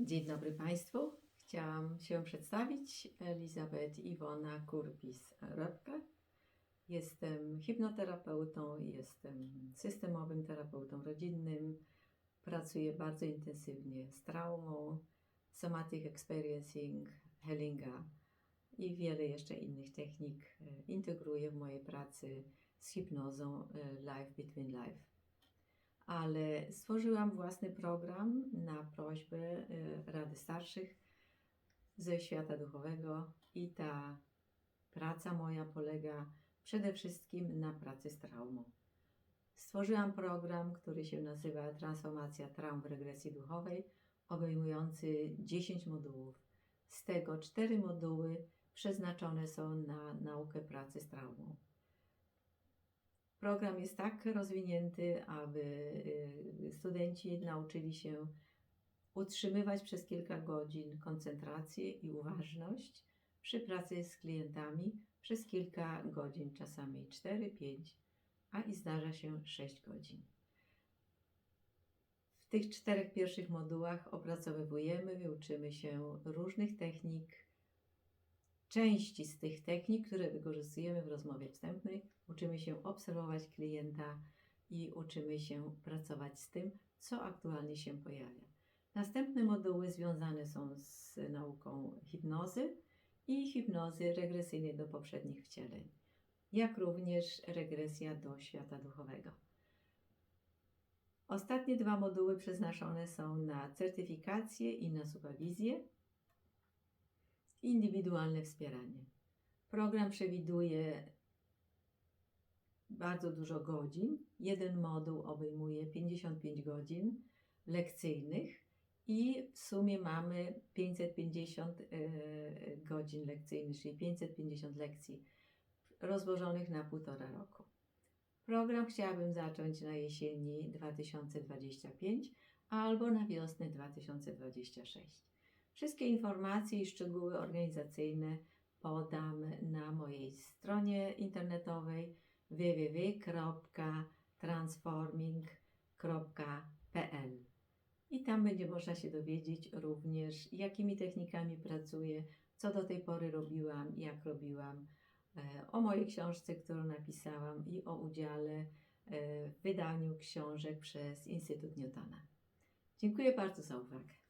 Dzień dobry Państwu. Chciałam się przedstawić. Elizabeth Iwona Kurpis-Repke. Jestem hipnoterapeutą, jestem systemowym terapeutą rodzinnym. Pracuję bardzo intensywnie z traumą, somatic experiencing, healinga i wiele jeszcze innych technik e, integruję w mojej pracy z hipnozą e, Life Between Life ale stworzyłam własny program na prośbę y, Rady Starszych ze świata duchowego i ta praca moja polega przede wszystkim na pracy z traumą. Stworzyłam program, który się nazywa Transformacja traum w regresji duchowej, obejmujący 10 modułów. Z tego 4 moduły przeznaczone są na naukę pracy z traumą. Program jest tak rozwinięty, aby y, studenci nauczyli się utrzymywać przez kilka godzin koncentrację i uważność przy pracy z klientami przez kilka godzin, czasami 4-5, a i zdarza się 6 godzin. W tych czterech pierwszych modułach opracowujemy i uczymy się różnych technik, części z tych technik, które wykorzystujemy w rozmowie wstępnej, uczymy się obserwować klienta i uczymy się pracować z tym, co aktualnie się pojawia. Następne moduły związane są z nauką hipnozy i hipnozy regresyjnej do poprzednich wcieleń, jak również regresja do świata duchowego. Ostatnie dwa moduły przeznaczone są na certyfikację i na superwizję indywidualne wspieranie. Program przewiduje bardzo dużo godzin. Jeden moduł obejmuje 55 godzin lekcyjnych i w sumie mamy 550 e, godzin lekcyjnych, czyli 550 lekcji rozłożonych na półtora roku. Program chciałabym zacząć na jesieni 2025 albo na wiosnę 2026. Wszystkie informacje i szczegóły organizacyjne podam na mojej stronie internetowej www.transforming.pl i tam będzie można się dowiedzieć również, jakimi technikami pracuję, co do tej pory robiłam, jak robiłam, e, o mojej książce, którą napisałam i o udziale e, w wydaniu książek przez Instytut Newtona. Dziękuję bardzo za uwagę.